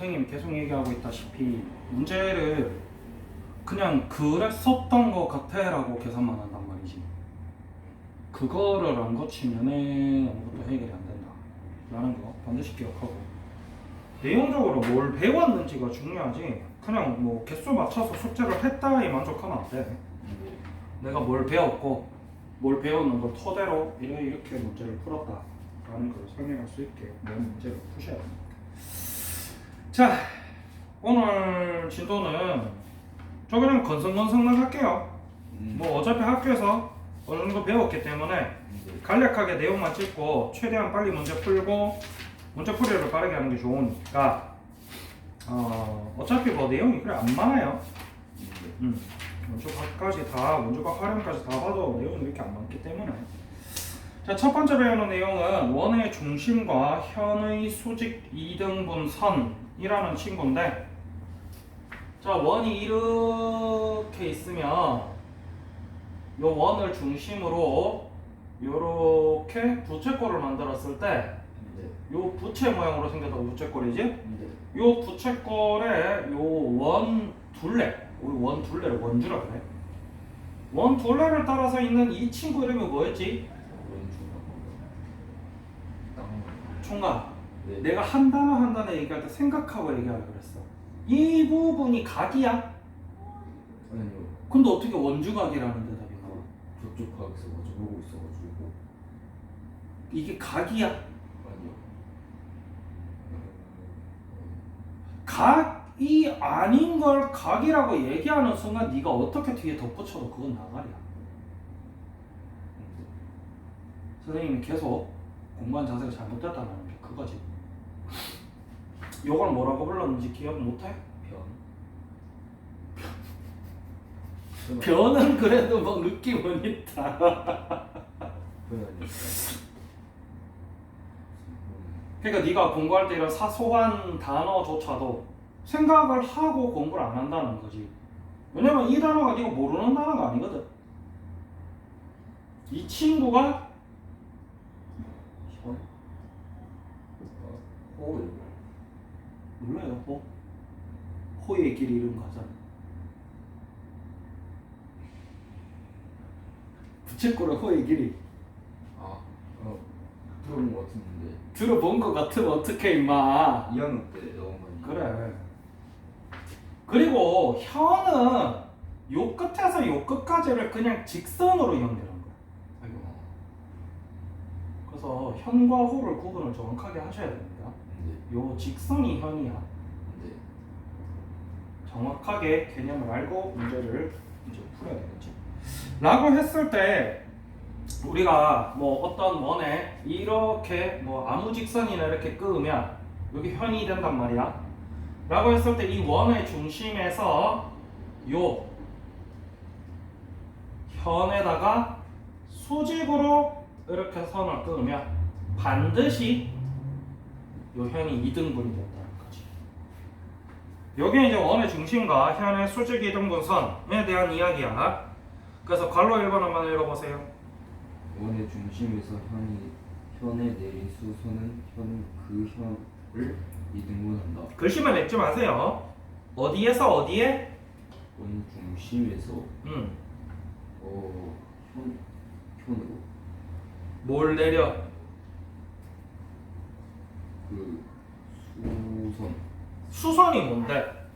선생님이 계속 얘기하고 있다시피 문제를 그냥 그랬었던 것 같아라고 계산만 한단 말이지. 그거를 안 거치면은 아무것도 해결이 안 된다. 라는 거 반드시 기억하고. 내용적으로 뭘 배웠는지가 중요하지. 그냥 뭐 개수 맞춰서 숙제를 했다에 만족하면 안 돼. 내가 뭘 배웠고 뭘 배우는 걸 토대로 이래 이렇게 문제를 풀었다라는 걸 설명할 수 있게 내 문제를 푸셔야 됩니다. 자 오늘 진도는 저 그냥 건성건성만 할게요. 음. 뭐 어차피 학교에서 어느 정도 배웠기 때문에 네. 간략하게 내용만 찍고 최대한 빨리 문제 풀고 문제 풀이를 빠르게 하는 게 좋으니까 어, 어차피 뭐 내용이 그래 안 많아요. 음, 원조각까지 다 원조각 활용까지 다 봐도 내용이 이렇게 안 많기 때문에 자 첫 번째 배우는 내용은 원의 중심과 현의 수직 이등분 선 이라는 친구인데 자 원이 이렇게 있으면 요 원을 중심으로 요렇게 부채꼴을 만들었을 때요 네. 부채 모양으로 생겼다고 부채꼴이지 네. 요 부채꼴에 요 원 둘레 우리 원 둘레를 원주라 그래 원 둘레를 따라서 있는 이 친구 이름이 뭐였지? 총각 네. 내가 한 단어 한 단어 얘기할 때 생각하고 얘기하라 그랬어 이 부분이 각이야? 아니요. 근데 어떻게 원주각이라는 대답이 나와? 저쪽 각에서 마저 보고 있어가지고 이게 각이야? 아니요. 각이 아닌 걸 각이라고 얘기하는 순간 네가 어떻게 뒤에 덧붙여도 그건 나가리야 선생님이 계속 공부한 자세가 잘못됐다는 게 그거지. 요걸 뭐라고 불렀는지 기억 못해? 변. 변은 그래도 뭐 느낌은 있다. 그러니까 네가 공부할 때 이런 사소한 단어조차도 생각을 하고 공부를 안 한다는 거지. 왜냐면 이 단어가 네가 모르는 단어가 아니거든. 이 친구가 현. 호를. 몰라요. 호? 호의 길 이름 가잖아. 부채꼴의 호의 길이 아. 어. 들어본 것 같은데. 들어본 것 같으면 어떡해 임마. 2학년 때 너무 많이. 그래. 그리고 현은 요 끝에서 요 끝까지를 그냥 직선으로 연결한 거야. 아이고. 그래서 현과 호를 구분을 정확하게 하셔야. 네. 요 직선이 현이야. 네. 정확하게 개념을 알고 문제를 이제 풀어야 되겠죠. 라고 했을 때 우리가 뭐 어떤 원에 이렇게 뭐 아무 직선이나 이렇게 끄으면 여기 현이 된단 말이야. 라고 했을 때 이 원의 중심에서 요 현에다가 수직으로 이렇게 선을 끄으면 반드시 요 현이 이등분이 된다는 거지. 여기 이제 원의 중심과 현의 수직 이등분선에 대한 이야기야. 그래서 괄호 1번 한번 읽어보세요. 원의 중심에서 현이 현에 내린 수선은 현그 현을 이등분한다. 글씨만 읽지 마세요. 어디에서 어디에? 원 중심에서 음, 어, 현 현으로 뭘 내려? 그 수선 수선이 뭔데?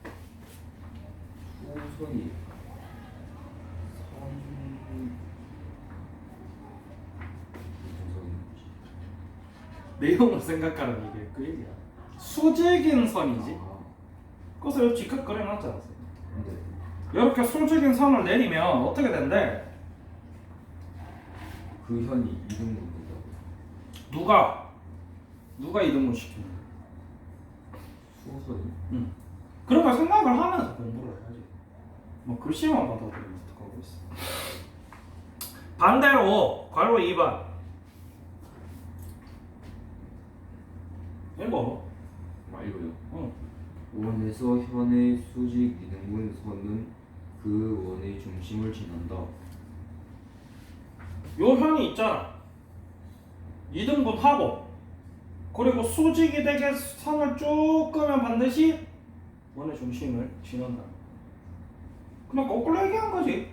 수선이 선 무슨 내용을 생각하는 이게 그 얘기야. 수직인 선이지. 선이지? 아, 그래서 여기 직각 그려놨지 않았어요? 근데 이렇게 수직인 선을 내리면 어떻게 된대? 그 현이 이등분 된다고. 누가? 누가 이등분 시키는 거야? 수선이 응. 그런 걸 생각을 하면서 공부를 해야지. 뭐 글씨만 받아들이면 어떡하고 있어. 반대로 괄호 2번. 읽어. 말고요. 응. 원에서 현의 수직 이등분 선은 그 원의 중심을 지난다. 요 현이 있잖아. 2등분 하고 그리고 수직이 되게 선을 쭉 끄면 반드시 원의 중심을 지난다. 그냥 거꾸로 얘기한 거지.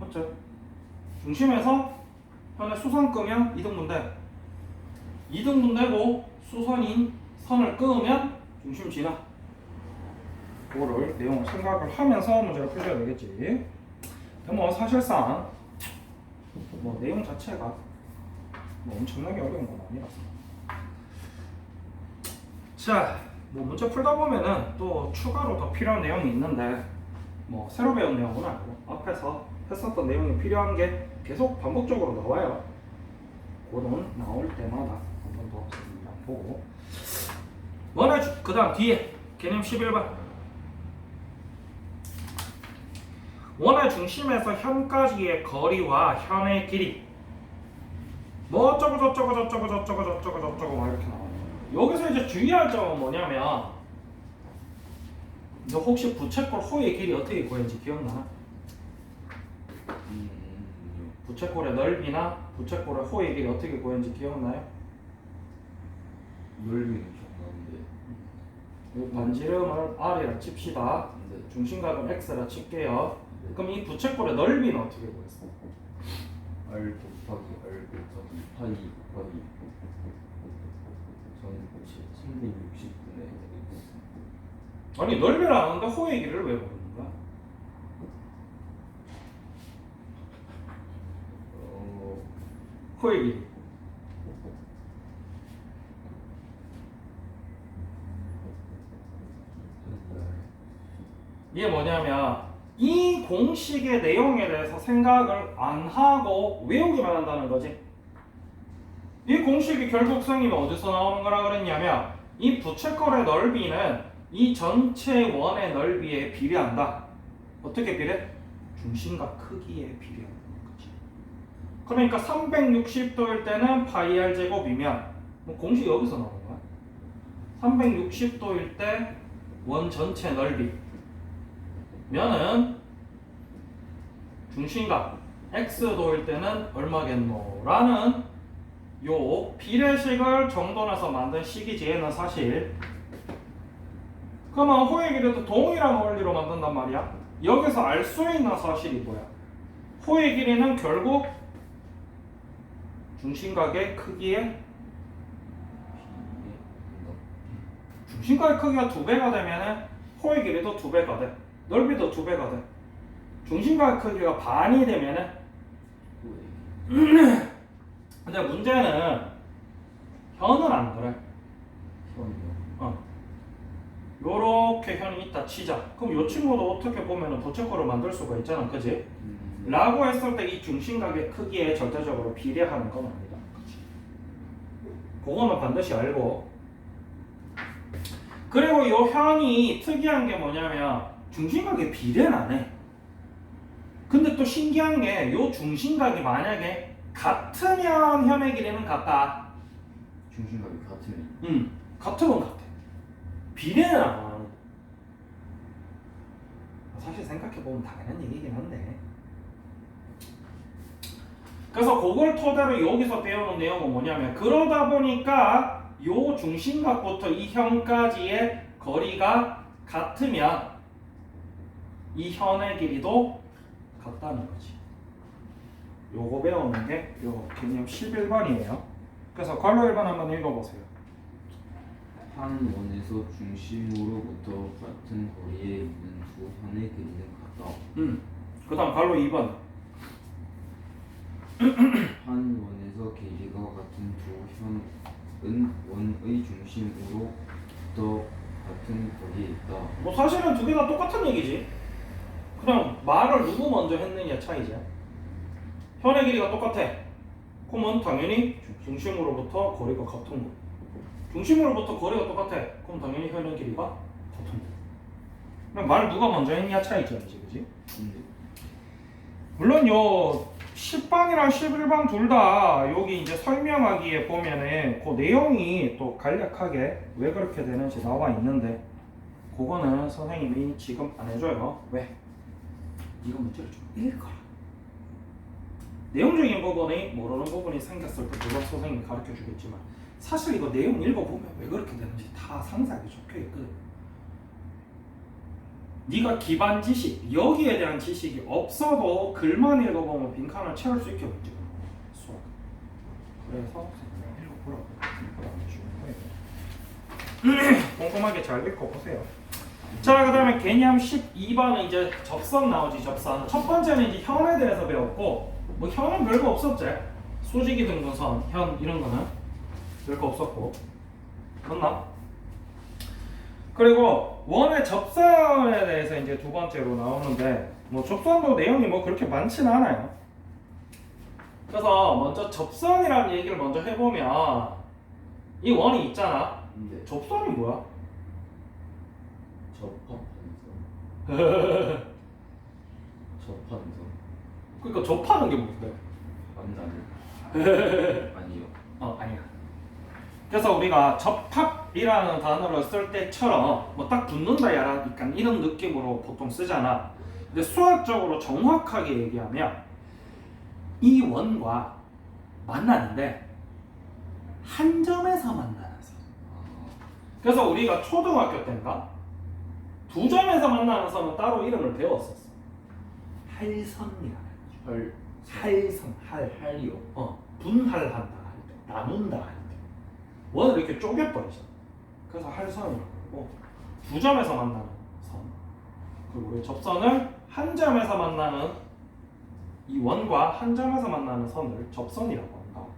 맞죠? 중심에서 현의 수선 끄면 이등분대. 이등분대고 수선인 선을 끄면 중심 지나. 그거를 내용을 생각을 하면서 문제를 푸셔야 되겠지. 뭐 사실상 뭐 내용 자체가 뭐 엄청나게 어려운 건 아니라서. 자, 뭐 문제 풀다 보면은 또 추가로 더 필요한 내용이 있는데 뭐 새로 배운 내용은 아니고 앞에서 했었던 내용이 필요한 게 계속 반복적으로 나와요. 그거는 나올 때마다 한 번 더 보고 원해 그 다음 뒤에 개념 11번 원의 중심에서 현까지의 거리와 현의 길이 뭐 어쩌고 저쩌고 저쩌고 저쩌고 저쩌고 저쩌고 막 이렇게 나와요. 여기서 이제 주의할 점은 뭐냐면 너 혹시 부채꼴 호의 길이 어떻게 구했는지 기억나? 음, 부채꼴의 넓이나 부채꼴의 호의 길이 어떻게 구했는지 기억나요? 넓이는 기억나는데 이 반지름을 r이라 칩시다. 네. 중심각은 x라 칠게요. 그럼 이 부채꼴의 넓이는 어떻게 구했어? R 곱하기 R 곱하기 파이 곱하기 360분의 아니 넓이를 아는데 호의 길이를 왜 모르는 거야? 어, 호의 길이. 이게 뭐냐면 이 공식의 내용에 대해서 생각을 안 하고 외우기만 한다는 거지. 이 공식이 결국 성이 어디서 나오는 거라 그랬냐면 이 부채꼴의 넓이는 이 전체 원의 넓이에 비례한다. 어떻게 비례? 중심과 크기에 비례한다는 거지. 그러니까 360도일 때는 파이 r 제곱이면 뭐 공식 여기서 나오는 거야. 360도일 때 원 전체 넓이 면은 중심각 x도일 때는 얼마겠노? 라는 요 비례식을 정돈해서 만든 식이지 얘는 사실 그러면 호의 길이도 동일한 원리로 만든단 말이야? 여기서 알 수 있는 사실이 뭐야? 호의 길이는 결국 중심각의 크기에 중심각의 크기가 두 배가 되면은 호의 길이도 두 배가 돼. 넓이도 두 배가 돼. 중심각의 크기가 반이 되면은 근데 문제는 현은 안 그래. 어. 요렇게 현이 있다 치자. 그럼 요 친구도 어떻게 보면은 부채꼴을 만들 수가 있잖아, 그지? 라고 했을 때 이 중심각의 크기에 절대적으로 비례하는 건 아니다. 그치? 그거는 반드시 알고. 그리고 요 현이 특이한 게 뭐냐면 중심각에 비례는 안 해. 근데 또 신기한 게 요 중심각이 만약에 같으면 현의 길이는 같다. 중심각이 같으면 음, 같으면 같아. 비례는 안 하는. 사실 생각해 보면 당연한 얘기긴 한데. 그래서 그걸 토대로 여기서 배우는 내용은 뭐냐면 그러다 보니까 요 중심각부터 이 현까지의 거리가 같으면 이 현의 길이도 같다는 거지. 요거 배우는 게요 개념 11번이에요. 그래서 괄호 1번 한번 읽어보세요. 한 원에서 중심으로부터 같은 거리에 있는 두 한의 길이는 같다. 음. 그 다음 괄호 2번. 한 원에서 길이가 같은 두 현은 원의 중심으로부터 같은 거리에 있다. 뭐 사실은 두 개 다 똑같은 얘기지. 그냥 말을 누구 먼저 했느냐 차이지. 현의 길이가 똑같아. 그러면 당연히 중심으로부터 거리가 같은 거. 중심으로부터 거리가 똑같아. 그럼 당연히 현의 길이가 같은 거. 그냥 말을 누가 먼저 했냐 차이지, 그지? 근데 물론 요 10방이랑 11방 둘 다 여기 이제 설명하기에 보면은 그 내용이 또 간략하게 왜 그렇게 되는지 나와 있는데 그거는 선생님이 지금 안 해줘요. 왜? 이거 문제를 좀 읽어라. 내용적인 부분이 모르는 부분이 생겼을 때 그건 선생님이 가르쳐 주겠지만 사실 이거 내용 읽어보면 왜 그렇게 되는지 다 상세하게 적혀 있거든. 네가 기반 지식 여기에 대한 지식이 없어도 글만 읽어보면 빈칸을 채울 수 있게 문제가 수학. 그래서 꼼꼼하게 잘 읽어보세요. 자, 그 다음에 개념 12번은 이제 접선 나오지, 접선. 첫 번째는 이제 현에 대해서 배웠고, 뭐 현은 별거 없었지. 수직이 등분선, 현 이런 거는 별거 없었고. 맞나? 그리고 원의 접선에 대해서 이제 두 번째로 나오는데, 뭐 접선도 내용이 뭐 그렇게 많지는 않아요. 그래서 먼저 접선이라는 얘기를 먼저 해보면, 이 원이 있잖아. 근데 접선이 뭐야? 접합한선 접한선 그러니까 접하는 게 뭔데? 만나는 아니요 어 아니야. 그래서 우리가 접합이라는 단어를 쓸 때처럼 뭐 딱 붙는다 야라니까 이런 느낌으로 보통 쓰잖아. 근데 수학적으로 정확하게 얘기하면 이 원과 만나는데 한 점에서 만나는 선. 그래서 우리가 초등학교 때인가 두 점에서 만나는 선은 따로 이름을 배웠었어. 할선이라. 헐 할선 할. 할이요 어, 분할한다 나눈다. 원을 이렇게 쪼개버리죠. 그래서 할선이라고 두 점에서 만나는 선. 그리고 우리 접선을 한 점에서 만나는 이 원과 한 점에서 만나는 선을 접선이라고 한다.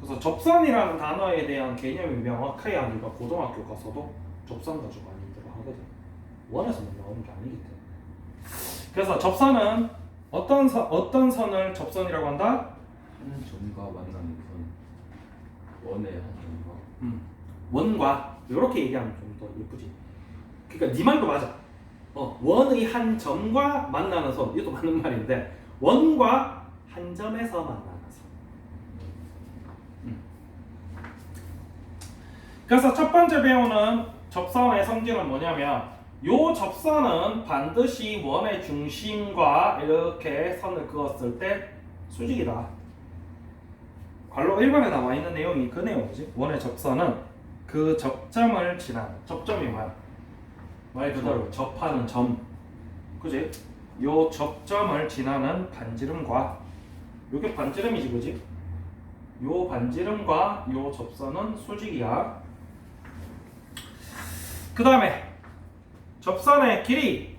그래서 접선이라는 단어에 대한 개념이 명확해야 우리가 고등학교 가서도 접선 가지고 많이들 하거든. 원에서만 나오는 게 아니기 때문에. 그래서 접선은 어떤 선, 어떤 선을 접선이라고 한다? 한 점과 만나는 선 원의 한 점과 음, 원과 이렇게 얘기하면 좀 더 예쁘지. 그러니까 네 말도 맞아. 어, 원의 한 점과 만나는 선 이것도 맞는 말인데 원과 한 점에서 만나는 선. 음. 그래서 첫 번째 배우는 접선의 성질은 뭐냐면 요 접선은 반드시 원의 중심과 이렇게 선을 그었을 때 수직이다. 관로 1번에 나와 있는 내용이 그 내용이지. 원의 접선은 그 접점을 지나는 접점이 뭐야? 말 그대로 접하는 점. 그지? 요 접점을 지나는 반지름과 요게 반지름이지 그지? 요 반지름과 요 접선은 수직이야. 그 다음에 접선의 길이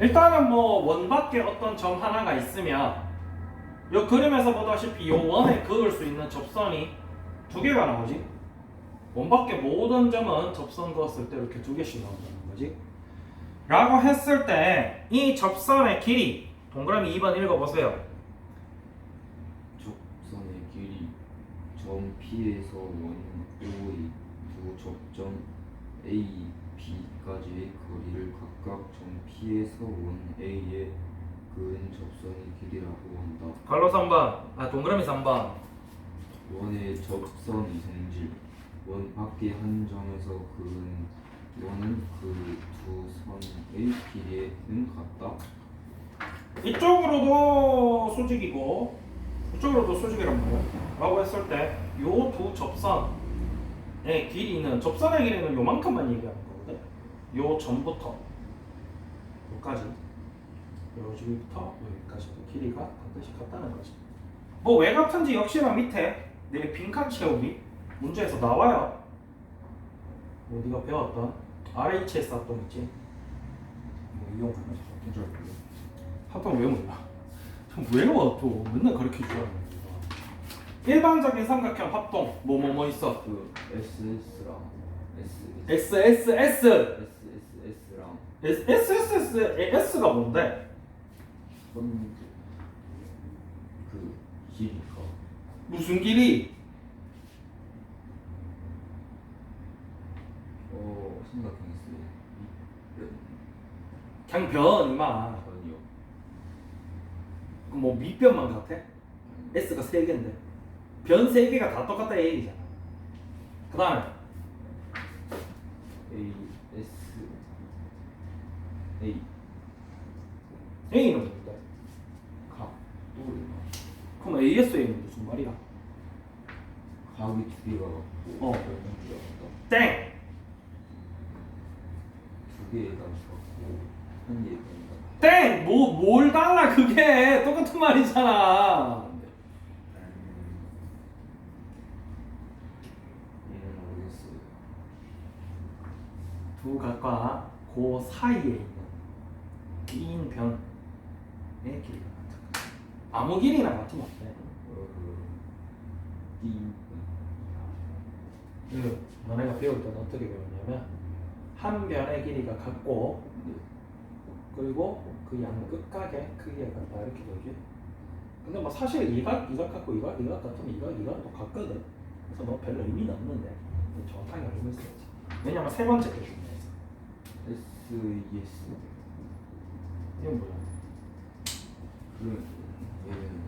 일단은 뭐 원밖에 어떤 점 하나가 있으면 요 그림에서 보다시피 요 원에 그을 수 있는 접선이 두 개가 나오지. 원밖에 모든 점은 접선 그었을 때 이렇게 두 개씩 나온다는 거지. 라고 했을 때 이 접선의 길이 동그라미 2번 읽어보세요. 접선의 길이 점 P에서 원 O의 두 접점 A, 까지의 거리를 각각 점 P에서 원 A에 그은 접선의 길이라고 한다. 갈로 3번, 아 동그라미 3번. 원의 접선 이성질 원 밖의 한 점에서 그은 원은 그 두 선의 길이는 같다. 이쪽으로도 수직이고 이쪽으로도 수직이란 말이야. 라고 했을 때 요 두 접선의 길이는 접선의 길이는 요만큼만 얘기하는 거거든. 요 점부터 여기까지 여기부터 여기까지 길이가 반드시 같다는 거지. 뭐 왜 같은지 역시나 밑에 내 빈칸 채우기 문제에서 나와요. 우리가 배웠던 RHS 합동 있지. 뭐 혼자 볼래? 합동 왜 몰라? 좀 외워 또 맨날 가르쳐 주라는 거야. 일반적인 삼각형 합동 뭐 뭐 뭐 있어? 그 SS랑 S SSS SSS 랑 SSS S가 뭔데? 선그 길이가 무슨 길이? 어 생각했어요. 그냥 변 이마. 전이요. 그뭐 밑변만 같아? S가 세 개인데 변세 개가 다 똑같다 이 얘기잖아. 그 다음에 A A A는 뭔데? 각 또르나 그럼 ASA는 무슨 말이야? 각 각이 두 개가 같고 어. 두 개가 같다. 땡! 두 개가 같고 한 개가 같다. 땡! 뭐, 뭘 달라 그게 똑같은 말이잖아 얘는 모르겠어요. 두 각과 그 사이에 변의 길이가 같은 아무 길이나 같으면? 어, 띵. 그 너네가 배울 때는 어떻게 배웠냐면 한 변의 길이가 같고 네. 그리고 그 양 끝각의 크기가 같다 이렇게 되지 근데 뭐 사실 이각 이각 같고 이각 이각 같으면 이각 이각 똑같거든 그래서 뭐 별로 의미는 없는데 정확하게 알고 있어야지 왜냐면 세 번째 게 중요해서 S E S. 이건 뭐야? 얘는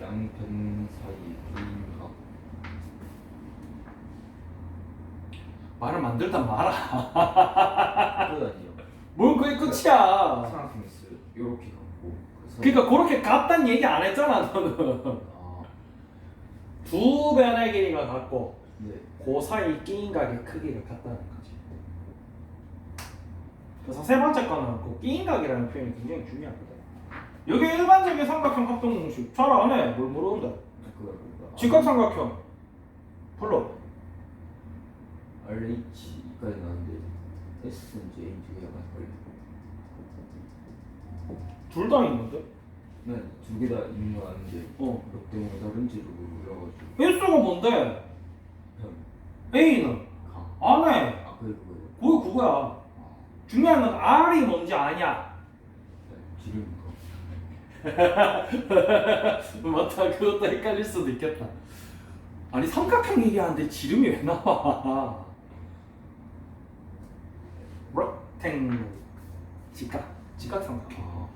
양변 사이 긴 각. 말을 만들다 그러다니요. 뭘 그게 끝이야 삼각형스 이렇게 갖고. 그래서 그러니까 그렇게 같다는 얘기 안 했잖아 너는 아, 두 변의 길이가 같고 네. 그 사이 끼인 각의 크기가 같다는 거지 그래서 세 번째 거는 그 끼인 각이라는 표현이 굉장히 중요하거든 여기 일반적인 삼각형 합동 공식 잘 안 해. 뭘 그거 그거. 직각 삼각형 불러 RH까지 나왔는데 S는 J인 두 개가 헷갈려. 둘다 있는데 난두 개 다 있는 거 아는데 어 몇 때문에 다른지를 몰라가지고. 일수가 뭔데 형, A는 가. 안해 아 그게 그거예요. 그게 그거야 아, 중요한 건 R이 뭔지 아냐? 지름인가? 맞다. 그것도 헷갈릴 수도 있겠다. 아니 삼각형 얘기하는데 지름이 왜 나와? rectangle 직각? 직각삼각형. 아,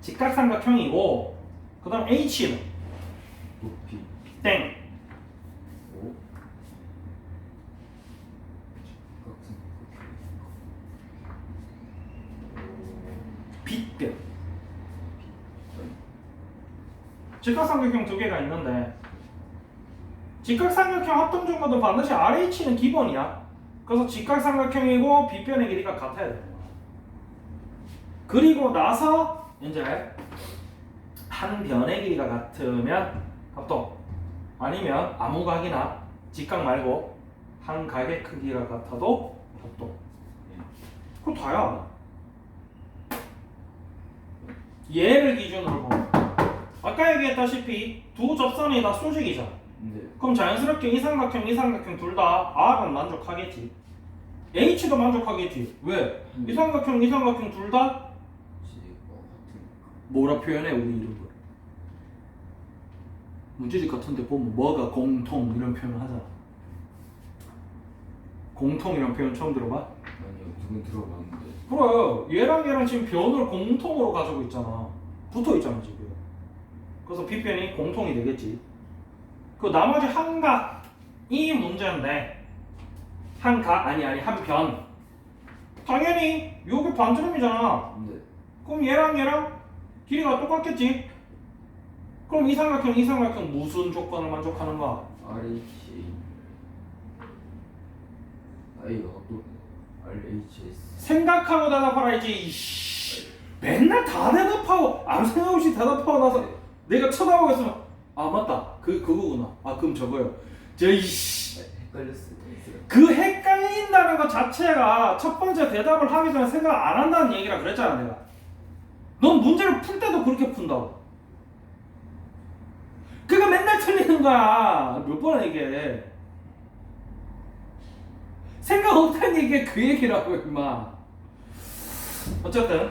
직각삼각형이고 그 다음 H는? 높이. 땡 오. 빗변 직각삼각형 두 개가 있는데 직각삼각형 합동점과도 반드시 RH는 기본이야. 그래서 직각삼각형이고 빗변의 길이가 같아야 되는 그리고 나서 이제 한 변의 길이가 같으면 합동. 아니면 아무 각이나 직각 말고 한 각의 크기가 같아도 합동. 그거 다야. 얘를 기준으로 보면 아까 얘기했다시피 두 접선이 다 수직이잖아. 근데 그럼 자연스럽게 이 삼각형 이 삼각형 둘 다 R은 만족하겠지. H도 만족하겠지. 왜? 이 삼각형 이 삼각형 둘 다. 뭐라 표현해 우리 이런 걸 문제집 같은데 보면 뭐가 공통 이런 표현을 하잖아. 공통 이런 표현 처음 들어봐? 아니요, 두분 들어봤는데. 그래 얘랑 얘랑 지금 변을 공통으로 가지고 있잖아. 붙어 있잖아 지금 그래서 빗변이 공통이 되겠지. 그 나머지 한각이 문제인데 한각 아니 아니 한 변 당연히 요게 반지름이잖아. 근데 그럼 얘랑 얘랑 길이가 똑같겠지? 그럼 이 삼각형 이 삼각형 무슨 조건을 만족하는가 RH A가 또 RHS 생각하고 대답하라 이제 이씨. 맨날 다 대답하고 아무 생각 없이 대답하고 나서 내가 쳐다보고 있으면 아 맞다. 그 그거구나. 아 그럼 저거요. 저 이씨. 헷갈렸을 때 있어요. 그 헷갈린다는 것 자체가 첫 번째 대답을 하기 전에 생각 안 한다는 얘기라 그랬잖아 내가. 넌 문제를 풀 때도 그렇게 푼다고. 그거 맨날 틀리는 거야. 몇 번을 얘기해 생각 없다는 얘기가 그 얘기라고 임마. 어쨌든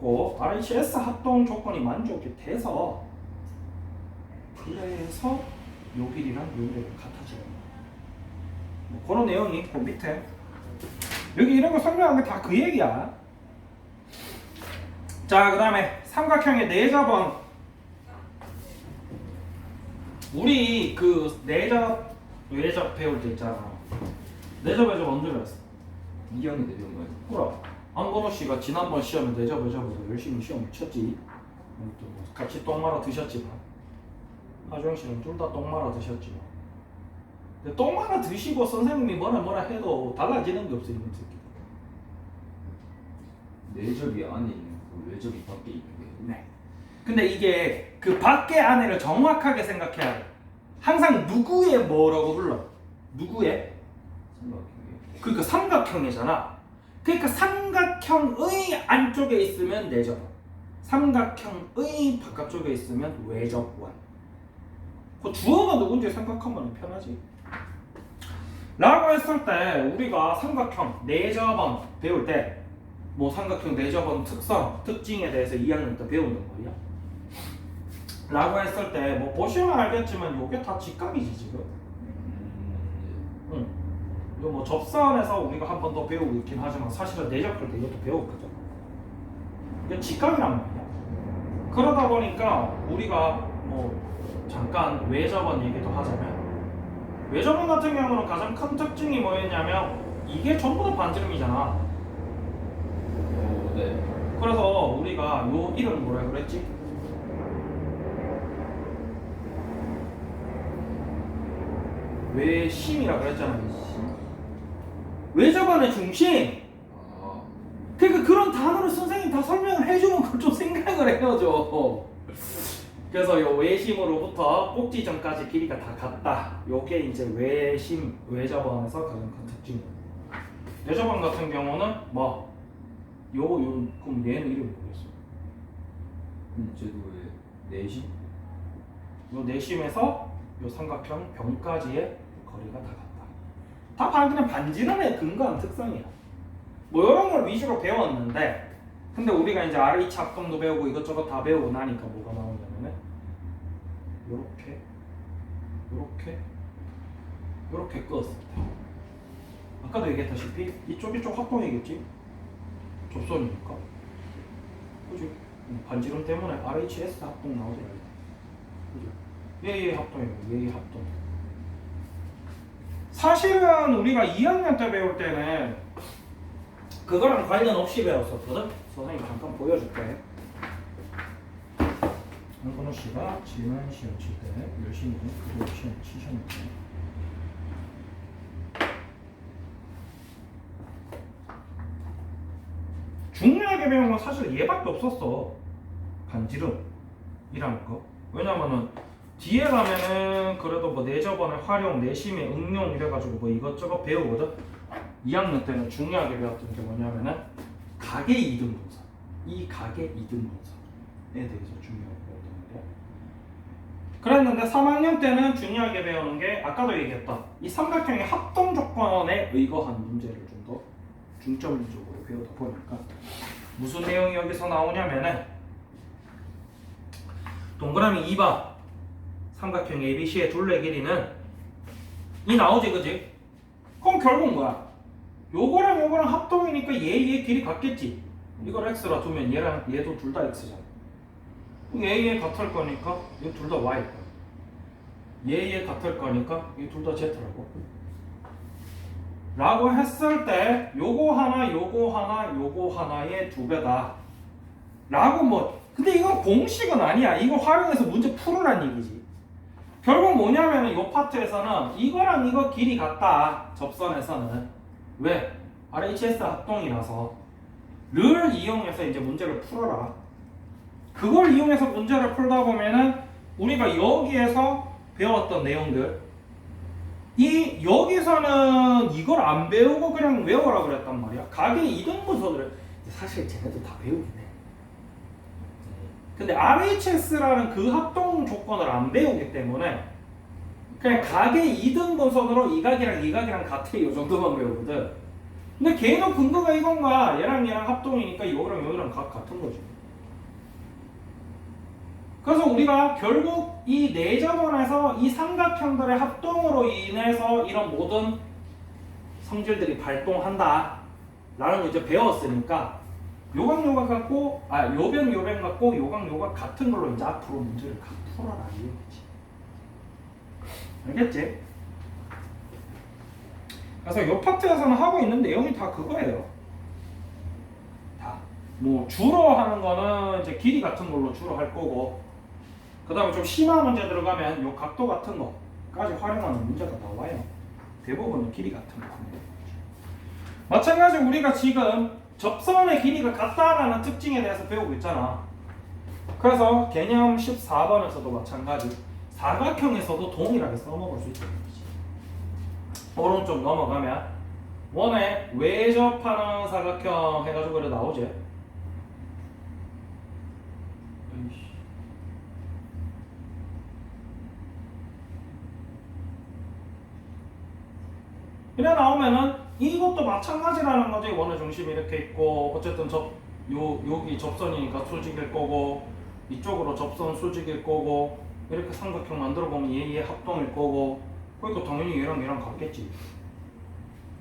그 RHS 합동 조건이 만족이 돼서 그래서 요 길이랑 요 길이가 같아지는 거야 뭐 그런 내용이 있고 밑에 여기 이런 거 설명한 게 다 그 얘기야. 자, 그 다음에 삼각형의 내접은 우리 그 내접 외접 배울 때 있잖아. 내접 외접 언제 배웠어? 이형이 내려온 거예요. 그럼 안건호 씨가 지난번 시험에 내접 외접에서 열심히 시험을 쳤지. 또뭐 같이 똥 말아 드셨지만 하주영 씨는 둘 다 똥 말아 드셨지요. 근데 똥 말아 드시고 선생님이 뭐라 뭐라 해도 달라지는 게 없어요 이런 새끼. 내접이 안에 있는 거 외접이 밖에 있는 게 네. 근데 이게 그 밖에 안에를 정확하게 생각해야 돼. 항상 누구의 뭐라고 불러? 누구의? 삼각형이에요. 그러니까 삼각형이잖아. 그러니까 삼각형의 안쪽에 있으면 내접. 삼각형의 바깥쪽에 있으면 외접원. 그 주어가 누군지 생각하면 편하지. 라고 했을 때 우리가 삼각형 내접원 배울 때 뭐 삼각형 내접원 특성, 특징에 대해서 2학년 때 배우는 거야. 라고 했을 때 뭐 보시면 알겠지만 이게 다 직각이지 지금. 음, 응. 이거 뭐 접선에서 우리가 한 번 더 배우고 있긴 하지만 사실은 내접할 때 이것도 배웠거든. 이게 직각이란 말이야. 그러다 보니까 우리가 뭐 잠깐 외접원 얘기도 하자면 외접원 같은 경우는 가장 큰 특징이 뭐였냐면 이게 전부 다 반지름이잖아. 어, 네. 그래서 우리가 요 이름 뭐라 그랬지? 외심이라 그랬잖아. 외접원의 중심. 아, 그러니까 그런 단어를 선생님 다 설명을 해주면 그걸 좀 생각을 해야죠. 그래서 요 외심으로부터 꼭지점까지 길이가 다 같다. 요게 이제 외심 외접원에서 가장 큰. 외접원 같은 경우는 뭐 요, 요, 그럼 얘는 이름 뭐겠어? 음, 쟤도 왜 내심? 요 내심에서 요 삼각형 병까지의 거리가 다 같다. 다 반- 그냥 반지름에 근거한 특성이야. 뭐 이런 걸 위주로 배웠는데, 근데 우리가 이제 RH 합동도 배우고 이것저것 다 배우고 나니까 뭐가 나오냐면은 요렇게, 요렇게, 요렇게 끄었을 때. 아까도 얘기했다시피 이쪽 이쪽 합동이겠지? 접선이니까. 그지? 음, 반지름 때문에 RHS 합동 말고. 그죠? 예예 합동이고 예예 합동. 사실은 우리가 2학년 때 배울 때는 그거랑 관련 없이 배웠었거든. 선생님 잠깐 보여줄게. 한건우 씨가 지난 시험 칠 때 열심히 그거 시험 치셨는데. 중요하게 배운 건 사실 얘밖에 없었어. 반지름이라는 거. 왜냐면은 뒤에 가면은 그래도 뭐 내저번의 활용, 내심의 응용 이래가지고 뭐 이것저것 배우거든. 2학년 때는 중요하게 배웠던 게 뭐냐면은 가계 이등분선. 이 가계 이등분선에 대해서 말이야. 그랬는데 3학년 때는 중요하게 배우는 게 아까도 얘기했던 이 삼각형의 합동 조건에 의거한 문제를 좀 더 중점적으로 배우다 보니까 무슨 내용이 여기서 나오냐면은 동그라미 2번 삼각형 ABC의 둘레 길이는 이 나오지 그지? 그럼 결국 뭐야? 요거랑 요거랑 합동이니까 얘, 얘 길이 같겠지? 이걸 x라 두면 얘랑 얘도 둘 다 x잖아 얘, 얘 같을 거니까 얘둘다 y일 거야. 얘, 얘 같을 거니까 얘둘다 z라고. 라고 했을 때 요거 하나 요거 하나 요거 하나의 두 배다. 라고 뭐 근데 이건 공식은 아니야. 이거 활용해서 문제 풀으란 얘기지. 결국 뭐냐면은 요 파트에서는 이거랑 이거 길이 같다 접선에서는. 왜? RHS 합동이라서. 를 이용해서 이제 문제를 풀어라 그걸 이용해서 문제를 풀다 보면은 우리가 여기에서 배웠던 내용들 이 여기서는 이걸 안 배우고 그냥 외워라 그랬단 말이야. 가계 이등분선을 사실 쟤네도 다 배우긴 해. 근데 RHS라는 그 합동 조건을 안 배우기 때문에 그냥 가계 이등분선으로 이 각이랑 이 각이랑 같아 이 정도만 배우거든. 근데 걔는 근거가 이건가 얘랑 얘랑 합동이니까 여기랑 여기랑 각 같은 거지. 그래서 우리가 결국 이 내접원에서 이 삼각형들의 합동으로 인해서 이런 모든 성질들이 발동한다 라는 걸 이제 배웠으니까 요각 요각 같고 아 요변 요변 같고 요각 요각 같은 걸로 이제 앞으로 문제를 각 풀어라 이거지. 알겠지? 그래서 요 파트에서는 하고 있는 내용이 다 그거예요. 다. 뭐 주로 하는 거는 이제 길이 같은 걸로 주로 할 거고 그 다음에 좀 심한 문제 들어가면 요 각도 같은 거까지 활용하는 문제가 나와요. 대부분은 길이 같은 겁니다. 마찬가지로 우리가 지금 접선의 길이가 같다라는 특징에 대해서 배우고 있잖아. 그래서 개념 14번에서도 마찬가지 사각형에서도 동일하게 써먹을 수 있다는 거지. 오른쪽 넘어가면 원에 외접하는 사각형 해가지고 이래 나오지. 이래 나오면은 이것도 마찬가지라는 거지 원의 중심이 이렇게 있고 어쨌든 접 요 여기 접선이니까 수직일 거고 이쪽으로 접선 수직일 거고 이렇게 삼각형 만들어 보면 얘얘 합동일 거고 그러니까 당연히 얘랑 얘랑 같겠지.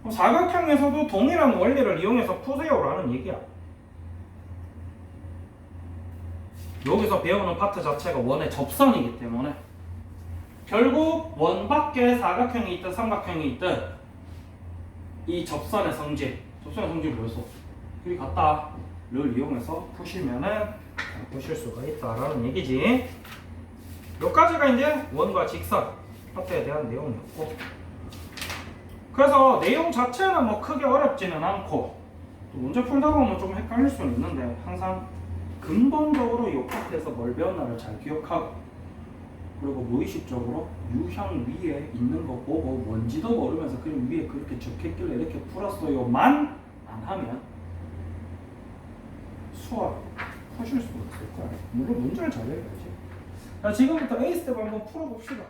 그럼 사각형에서도 동일한 원리를 이용해서 푸세요라는 얘기야. 여기서 배우는 파트 자체가 원의 접선이기 때문에 결국 원 밖에 사각형이 있든 삼각형이 있든 이 접선의 성질, 접선의 성질이 뭐였어? 길이 같다를 이용해서 푸시면은 푸실 수가 있다라는 얘기지. 여기까지가 이제 원과 직선 파트에 대한 내용이었고 그래서 내용 자체는 뭐 크게 어렵지는 않고 또 문제 풀다 보면 좀 헷갈릴 수는 있는데 항상 근본적으로 이 파트에서 뭘 배웠나를 잘 기억하고 그리고 무의식적으로 유형 위에 있는 거 보고 뭔지도 모르면서 그림 위에 그렇게 적혔길래 이렇게 풀었어요만 안 하면 수학 푸실 수가 없을 거야 물론 문제를 잘 내야지. 자 지금부터 A 스텝 한번 풀어봅시다